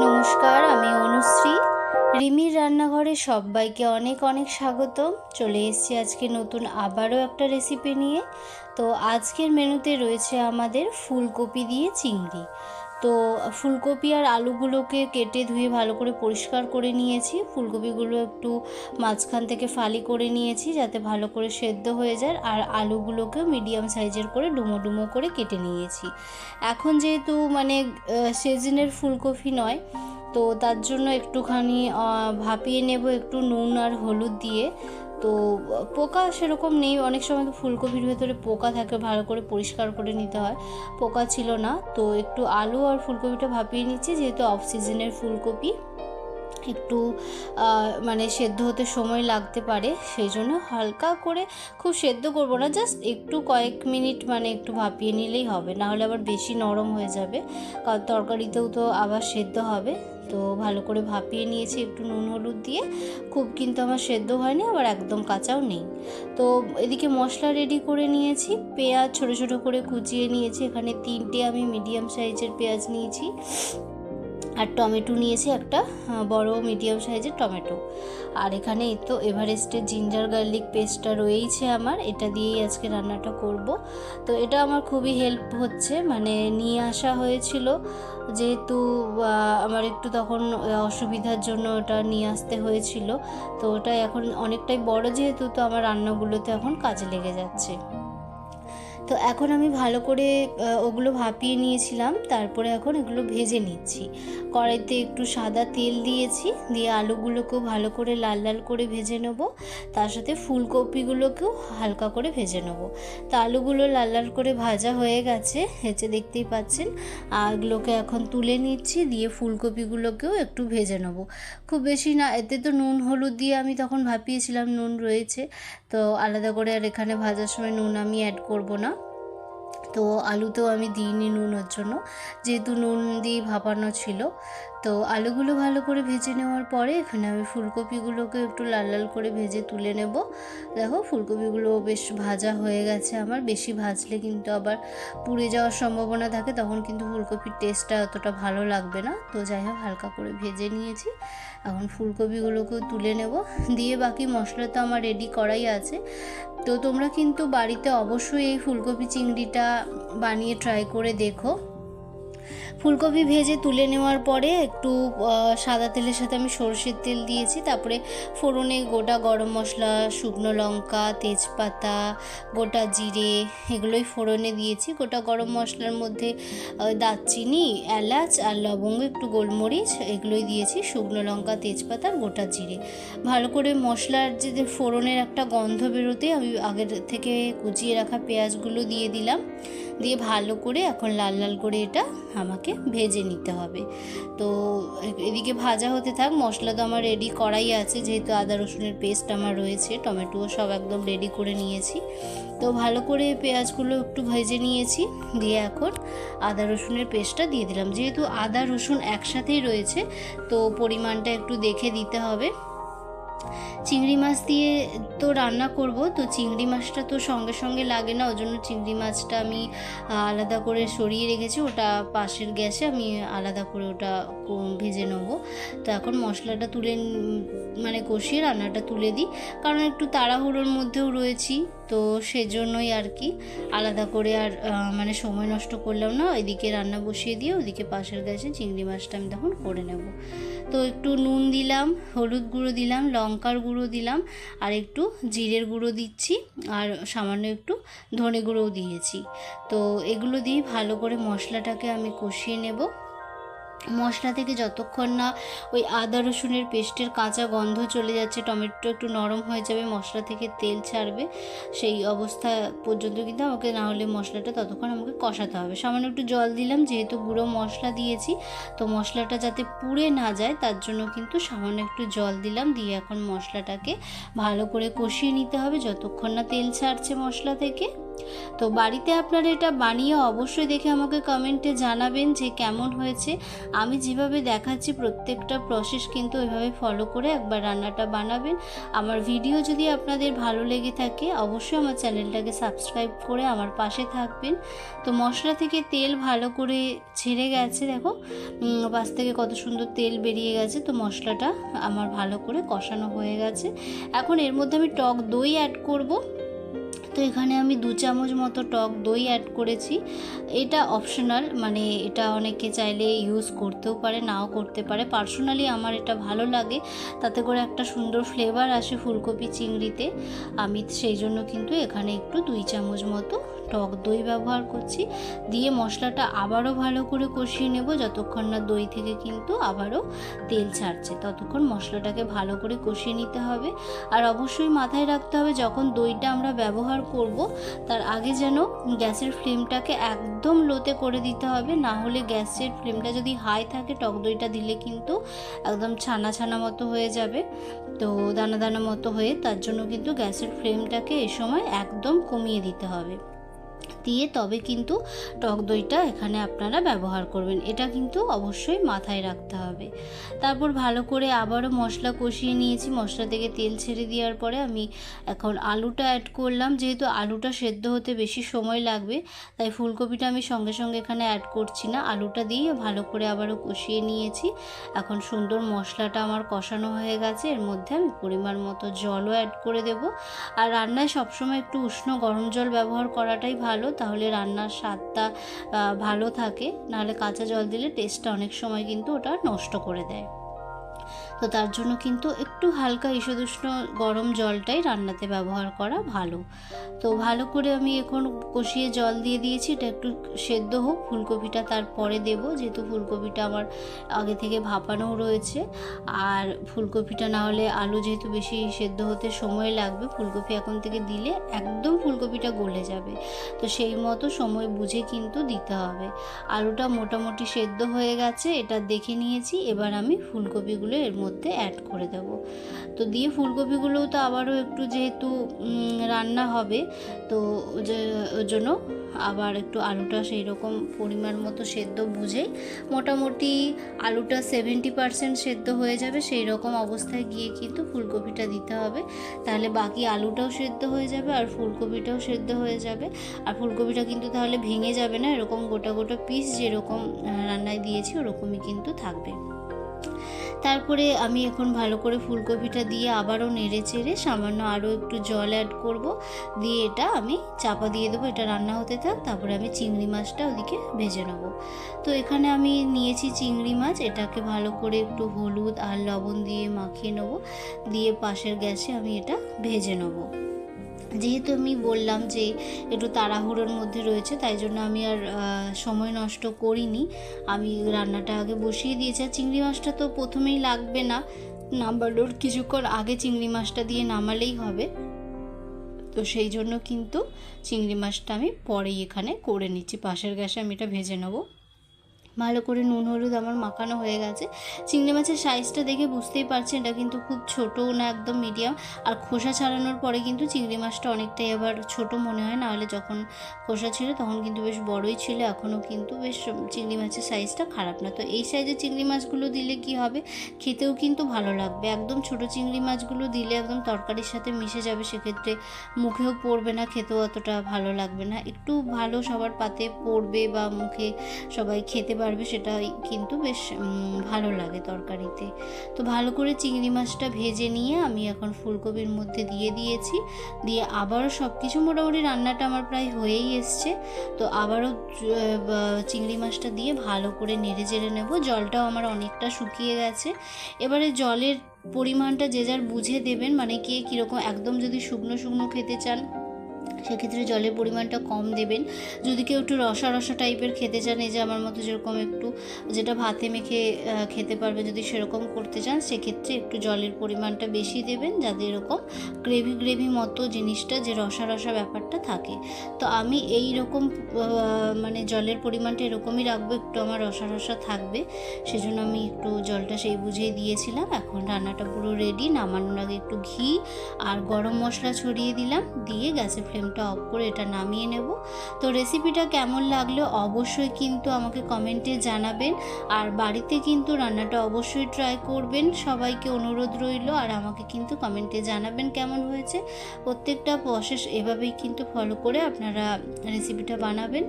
নমস্কার, আমি অনুশ্রী। রিমির রান্নাঘরে সবাইকে অনেক অনেক স্বাগতম। চলে এসেছি আজকে নতুন আবারও একটা রেসিপি নিয়ে। তো আজকের মেনুতে রয়েছে আমাদের ফুলকপি দিয়ে চিংড়ি। তো ফুলকপি আর আলুগুলোকে কেটে ধুয়ে ভালো করে পরিষ্কার করে নিয়েছি। ফুলকপিগুলো একটু মাঝখান থেকে ফালি করে নিয়েছি যাতে ভালো করে সেদ্ধ হয়ে যায়। আর আলুগুলোকেও মিডিয়াম সাইজের করে ডুমো ডুমো করে কেটে নিয়েছি। এখন যেহেতু মানে সিজনের ফুলকপি নয়, তো তার জন্য একটুখানি ভাপিয়ে নেব একটু নুন আর হলুদ দিয়ে। তো, পোকা সেরকম নেই। অনেক সময় তো ফুলকপির ভেতরে পোকা থাকে, ভালো করে পরিষ্কার করে নিতে হয়। পোকা ছিল না, তো একটু আলু আর ফুলকপিটা ভাপিয়ে নিচ্ছি, যেহেতু অফ সিজনের ফুলকপি। একটু মানে সেদ্ধ হতে সময় লাগতে পারে, সেই জন্য হালকা করে খুব সেদ্ধ করব না জাস্ট একটু কয়েক মিনিট মানে একটু ভাপিয়ে নিলেই হবে না হলে আবার বেশি নরম হয়ে যাবে, কারণ তরকারিতেও তো আবার সেদ্ধ হবে, তো ভালো করে ভাপিয়ে নিয়েছি, একটু নুন হলুদ দিয়ে, খুব কিন্তু আমার সেদ্ধ হয়নি, আবার একদম কাঁচাও নেই, তো এদিকে মশলা রেডি করে নিয়েছি, পেঁয়াজ ছোট ছোট করে কুচিয়ে নিয়েছি, এখানে তিনটে আমি মিডিয়াম সাইজের পেঁয়াজ নিয়েছি আর টমেটো নিয়েছি একটা বড় মিডিয়াম সাইজের টমেটো। আর এখানে তো এভারেস্টের জিঞ্জার গার্লিক পেস্টটা রয়েইছে আমার, এটা দিয়েই আজকে রান্নাটা করব। তো এটা আমার খুবই হেল্প হচ্ছে মানে নিয়ে আসা হয়েছিল, যেহেতু আমার একটু তখন অসুবিধার জন্য ওটা নিয়ে আসতে হয়েছিল। তো ওটা এখন অনেকটাই বড় যেহেতু, তো আমার রান্নাগুলোতে এখন কাজে লেগে যাচ্ছে। তো এখন আমি ভালো করে ওগুলো ভাপিয়ে নিয়েছিলাম, তারপরে এখন এগুলো ভেজে নিচ্ছি। কড়াইতে একটু সাদা তেল দিয়েছি, দিয়ে আলুগুলোকেও ভালো করে লাল লাল করে ভেজে নেব। তার সাথে ফুলকপিগুলোকেও হালকা করে ভেজে নেব। তো আলুগুলো লাল লাল করে ভাজা হয়ে গেছে হেঁচে দেখতেই পাচ্ছেন। আর এগুলোকে এখন তুলে নিচ্ছি, দিয়ে ফুলকপিগুলোকেও একটু ভেজে নেব। খুব বেশি না, এতে তো নুন, হলুদ দিয়ে আমি তখন ভাপিয়েছিলাম, নুন রয়েছে। তো আলাদা করে আর এখানে ভাজার সময় নুন আমি অ্যাড করব না। তো আলুতেও আমি দিইনি নুনের জন্য যেহেতু নুন দিয়ে ভাপানো ছিল। তো আলুগুলো ভালো করে ভেজে নেওয়ার পরে এখানে আমি ফুলকপিগুলোকে একটু লাল লাল করে ভেজে তুলে নেব। দেখো, ফুলকপিগুলো বেশ ভাজা হয়ে গেছে আমার। বেশি ভাজলে কিন্তু আবার পুড়ে যাওয়ার সম্ভাবনা থাকে, তখন কিন্তু ফুলকপির টেস্টটা অতটা ভালো লাগবে না। তো যাই হোক, হালকা করে ভেজে নিয়েছি। এখন ফুলকপিগুলোকেও তুলে নেব। দিয়ে বাকি মশলা তো আমার রেডি করাই আছে। তো তোমরা কিন্তু বাড়িতে অবশ্যই এই ফুলকপি চিংড়িটা বানিয়ে ট্রাই করে দেখো। ফুলকপি ভেজে তুলে নেওয়ার পরে একটু সাদা তেলের সাথে আমি সরষের তেল দিয়েছি, তারপরে ফোড়নে গোটা গরম মশলা, শুকনো লঙ্কা, তেজপাতা, গোটা জিরে, এগুলোই ফোড়নে দিয়েছি। গোটা গরম মশলার মধ্যে দারচিনি, এলাচ আর লবঙ্গ, একটু গোলমরিচ, এগুলোই দিয়েছি, শুকনো লঙ্কা, তেজপাতা আর গোটা জিরে। ভালো করে মশলার যে ফোড়নের একটা গন্ধ বেরোতে আমি আগের থেকে কুচিয়ে রাখা পেঁয়াজগুলো দিয়ে দিলাম। দিয়ে ভালো করে এখন লাল লাল করে এটা আমাকে ভেজে নিতে হবে। তো এদিকে ভাজা হতে থাক, মশলা তো আমার রেডি করাই আছে, যেহেতু আদা রসুনের পেস্ট আমার রয়েছে, টমেটোও সব একদম রেডি করে নিয়েছি। তো ভালো করে পেঁয়াজগুলো একটু ভেজে নিয়েছি, দিয়ে এখন আদা রসুনের পেস্টটা দিয়ে দিলাম। যেহেতু আদা রসুন একসাথেই রয়েছে, তো পরিমাণটা একটু দেখে দিতে হবে। চিংড়ি মাছ দিয়ে তো রান্না করব, তো চিংড়ি মাছটা তো সঙ্গে সঙ্গে লাগে না ওই জন্য চিংড়ি মাছটা আমি আলাদা করে সরিয়ে রেখেছি, ওটা পাশের গ্যাসে আমি আলাদা করে ওটা ভেজে নেব। তো এখন মশলাটা তুলে মানে কষিয়ে রান্নাটা তুলে দিই, কারণ একটু তাড়াহুড়োর মধ্যেও রয়েছি, তো সেজন্যই আর কি, আলাদা করে আর মানে সময় নষ্ট করলাম না এদিকে রান্না বসিয়ে দিয়ে ওদিকে পাশের গ্যাসে চিংড়ি মাছটা আমি তখন করে নেব। তো একটু নুন দিলাম, হলুদ গুঁড়ো দিলাম, লঙ্কার গুঁড়ো দিলাম, আর একটু জিরের গুঁড়ো দিচ্ছি, আর সামান্য একটু ধনে গুঁড়োও দিয়েছি। তো এগুলো দিয়ে ভালো করে মশলাটাকে আমি কষিয়ে নেব। মশলা থেকে যতক্ষণ না ওই আদা রসুনের পেস্টের কাঁচা গন্ধ চলে যাচ্ছে, টমেটো একটু নরম হয়ে যাবে, মশলা থেকে তেল ছাড়বে, সেই অবস্থা পর্যন্ত কিন্তু আমাকে না হলে মশলাটা ততক্ষণ আমাকে কষাতে হবে। সামান্য একটু জল দিলাম, যেহেতু গুঁড়ো মশলা দিয়েছি, তো মশলাটা যাতে পুড়ে না যায়, তার জন্য কিন্তু সামান্য একটু জল দিলাম, দিয়ে এখন মশলাটাকে ভালো করে কষিয়ে নিতে হবে, যতক্ষণ না তেল ছাড়ছে মশলা থেকে। তো বাড়িতে আপনারা এটা বানিয়ে অবশ্যই দেখে আমাকে কমেন্টে জানাবেন যে কেমন হয়েছে। আমি যেভাবে দেখাচ্ছি প্রত্যেকটা প্রসেস কিন্তু ওইভাবে ফলো করে একবার রান্নাটা বানাবেন। আমার ভিডিও যদি আপনাদের ভালো লেগে থাকে, অবশ্যই আমার চ্যানেলটাকে সাবস্ক্রাইব করে আমার পাশে থাকবেন। তো মশলা থেকে তেল ভালো করে ছেড়ে গেছে, দেখো। পাশ থেকে কত সুন্দর তেল বেরিয়ে গেছে, তো মশলাটা আমার ভালো করে কষানো হয়ে গেছে। এখন এর মধ্যে আমি টক দই অ্যাড করব। তো এখানে আমি দু চামচ মতো টক দই অ্যাড করেছি। এটা অপশনাল মানে এটা অনেকে চাইলে ইউজ করতেও পারে, নাও করতে পারে। পার্সোনালি আমার এটা ভালো লাগে, তাতে করে একটা সুন্দর ফ্লেভার আসে ফুলকপি চিংড়িতে। আমি সেই জন্য কিন্তু এখানে একটু দুই চামচ মতো টক দই ব্যবহার করছি। দিয়ে মশলাটা আবারও ভালো করে কষিয়ে নেব যতক্ষণ না দই থেকে কিন্তু আবারও তেল ছাড়ছে। ততক্ষণ মশলাটাকে ভালো করে কষিয়ে নিতে হবে। আর অবশ্যই মাথায় রাখতে হবে যখন দইটা আমরা ব্যবহার করব, তার আগে যেন গ্যাসের ফ্লেমটাকে একদম লোতে করে দিতে হবে। না হলে গ্যাসের ফ্লেমটা যদি হাই থাকে, টক দইটা দিলে কিন্তু একদম ছানা ছানা মতো হয়ে যাবে। তো দানা দানা মতো হয়ে তার জন্য কিন্তু গ্যাসের ফ্লেমটাকে এ সময় একদম কমিয়ে দিতে হবে। দিয়ে তবে কিন্তু টক দইটা এখানে আপনারা ব্যবহার করবেন। এটা কিন্তু অবশ্যই মাথায় রাখতে হবে। তারপর ভালো করে আবারও মশলা কষিয়ে নিয়েছি। মশলা থেকে তেল ছেড়ে দেওয়ার পরে আমি এখন আলুটা অ্যাড করলাম। যেহেতু আলুটা সেদ্ধ হতে বেশি সময় লাগবে, তাই ফুলকপিটা আমি সঙ্গে সঙ্গে এখানে অ্যাড করছি না। আলুটা দিয়ে ভালো করে আবারও কষিয়ে নিয়েছি। এখন সুন্দর মশলাটা আমার কষানো হয়ে গেছে। এর মধ্যে আমি পরিমাণ মতো জলও অ্যাড করে দেব। আর রান্নায় সবসময় একটু উষ্ণ গরম জল ব্যবহার করাটাই ভালো। তাহলে রান্নার স্বাদটা ভালো থাকে। নাহলে কাঁচা জল দিলে টেস্টটা অনেক সময় কিন্তু ওটা নষ্ট করে দেয়। তো তার জন্য কিন্তু একটু হালকা ঈষদুষ্ণ গরম জলটাই রান্নাতে ব্যবহার করা ভালো। তো ভালো করে আমি এখন কষিয়ে জল দিয়ে দিয়েছি, এটা একটু সেদ্ধ হোক, ফুলকপিটা তারপরে দেবো, যেহেতু ফুলকপিটা আমার আগে থেকে ভাপানোও রয়েছে। আর ফুলকপিটা না হলে আলু যেহেতু বেশি সেদ্ধ হতে সময় লাগবে, ফুলকপি এখন থেকে দিলে একদম ফুলকপিটা গলে যাবে। তো সেই মতো সময় বুঝে কিন্তু দিতে হবে। আলুটা মোটামুটি সেদ্ধ হয়ে গেছে, এটা দেখে নিয়েছি, এবার আমি ফুলকপিগুলো এর মধ্যে অ্যাড করে দেব। তো দিয়ে ফুলকপিগুলোও তো আবারও একটু যেহেতু রান্না হবে, তো ওর জন্য আবার একটু আলুটা সেই রকম পরিমাণ মতো সেদ্ধ বুঝেই মোটামুটি আলুটা সেভেন্টি পারসেন্ট সেদ্ধ হয়ে যাবে, সেই রকম অবস্থায় গিয়ে কিন্তু ফুলকপিটা দিতে হবে। তাহলে বাকি আলুটাও সেদ্ধ হয়ে যাবে আর ফুলকপিটাও সেদ্ধ হয়ে যাবে। আর ফুলকপিটা কিন্তু তাহলে ভেঙে যাবে না, এরকম গোটা গোটা পিস যেরকম রান্নায় দিয়েছি ওরকমই কিন্তু থাকবে। তারপরে আমি এখন ভালো করে ফুলকপিটা দিয়ে আবারও নেড়ে চেড়ে সামান্য আরও একটু জল অ্যাড করব। দিয়ে এটা আমি চাপা দিয়ে দেবো, এটা রান্না হতে থাক। তারপরে আমি চিংড়ি মাছটা ওদিকে ভেজে নেব। তো এখানে আমি নিয়েছি চিংড়ি মাছ, এটাকে ভালো করে একটু হলুদ আর লবণ দিয়ে মাখিয়ে নেব। দিয়ে পাশের গ্যাসে আমি এটা ভেজে নেব। যেহেতু আমি বললাম যে একটু তাড়াহুড়োর মধ্যে রয়েছে, তাই জন্য আমি আর সময় নষ্ট করিনি। আমি রান্নাটা আগে বসিয়ে দিয়েছি। আর চিংড়ি মাছটা তো প্রথমেই লাগবে না। নামানোর কিছুক্ষণ আগে চিংড়ি মাছটা দিয়ে নামালেই হবে। তো সেই জন্য কিন্তু চিংড়ি মাছটা আমি পরেই এখানে করে নিচ্ছি। পাশের গ্যাসে আমি এটা ভেজে নেব। ভালো করে নুন, হলুদ আমার মাখানো হয়ে গেছে। চিংড়ি মাছের সাইজটা দেখে বুঝতেই পারছেন, এটা কিন্তু খুব ছোটও না, একদম মিডিয়াম আর খোসা ছাড়ানোর পরে কিন্তু চিংড়ি মাছটা অনেকটাই আবার ছোট মনে হয়, নাহলে যখন খোসা ছিল তখন কিন্তু বেশ বড়ই ছিল, এখনও কিন্তু বেশ চিংড়ি মাছের সাইজটা খারাপ না। তো এই সাইজের চিংড়ি মাছগুলো দিলে কি হবে? খেতেও কিন্তু ভালো লাগবে। একদম ছোট চিংড়ি মাছগুলো দিলে একদম তরকারির সাথে মিশে যাবে, সেক্ষেত্রে মুখেও পড়বে না, খেতেও অতটা ভালো লাগবে না। একটু ভালো সবার পাতে পড়বে বা মুখে সবাই খেতে পারবে। সেটাই কিন্তু বেশ ভালো লাগে তরকারিতে। তো ভালো করে চিংড়ি মাছটা ভেজে নিয়ে আমি এখন ফুলকপির মধ্যে দিয়ে দিয়েছি। দিয়ে আবারও সব কিছু মোটামুটি রান্নাটা আমার প্রায় হয়েই এসছে। তো আবারও চিংড়ি মাছটা দিয়ে ভালো করে নেড়ে চেড়ে নেব। জলটাও আমার অনেকটা শুকিয়ে গেছে। এবারে জলের পরিমাণটা যে যার বুঝে দেবেন মানে কে কীরকম, একদম যদি শুকনো শুকনো খেতে চান সেক্ষেত্রে জলের পরিমাণটা কম দেবেন। যদি কেউ একটু রসা রসা টাইপের খেতে চান, এই যে আমার মতো যেরকম একটু যেটা ভাতে মেখে খেতে পারবে যদি সেরকম করতে চান, সেক্ষেত্রে একটু জলের পরিমাণটা বেশি দেবেন যাতে এরকম গ্রেভি গ্রেভি মতো জিনিসটা, যে রসা রসা ব্যাপারটা থাকে। তো আমি এই রকম মানে জলের পরিমাণটা এরকমই রাখব, একটু আমার রসা রসা থাকবে। সেজন্য আমি একটু জলটা সেই বুঝেই দিয়েছিলাম। এখন রান্নাটা পুরো রেডি নামানোর আগে একটু ঘি আর গরম মশলা ছড়িয়ে দিলাম, দিয়ে গ্যাসের ফ্লেমটা ফ্লেমটা অফ করে এটা নামিয়ে নেব। তো রেসিপিটা কেমন লাগল অবশ্যই কিন্তু আমাকে কমেন্টে জানাবেন। আর বাড়িতে কিন্তু রান্নাটা অবশ্যই ট্রাই করবেন। সবাইকে অনুরোধ রইল আর আমাকে কিন্তু কমেন্টে জানাবেন কেমন হয়েছে। প্রত্যেকটা প্রসেস এভাবেই কিন্তু ফলো করে আপনারা রেসিপিটা বানাবেন।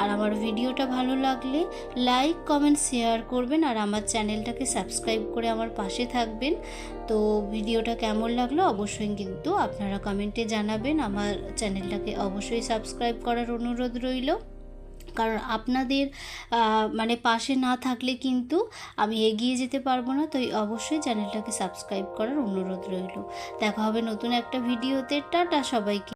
আর আমার ভিডিওটা ভালো লাগলে লাইক কমেন্ট শেয়ার করবেন। আর আমার চ্যানেলটাকে সাবস্ক্রাইব করে আমার পাশে থাকবেন। তো ভিডিওটা কেমন লাগল অবশ্যই কিন্তু আপনারা কমেন্টে জানাবেন। আমার চ্যানেলটাকে অবশ্যই সাবস্ক্রাইব করার অনুরোধ রইল। কারণ আপনাদের মানে পাশে না থাকলে কিন্তু আমি এগিয়ে যেতে পারব না তো অবশ্যই চ্যানেলটাকে সাবস্ক্রাইব করার অনুরোধ রইল। দেখা হবে নতুন একটা ভিডিওতে। টাটা সবাইকে।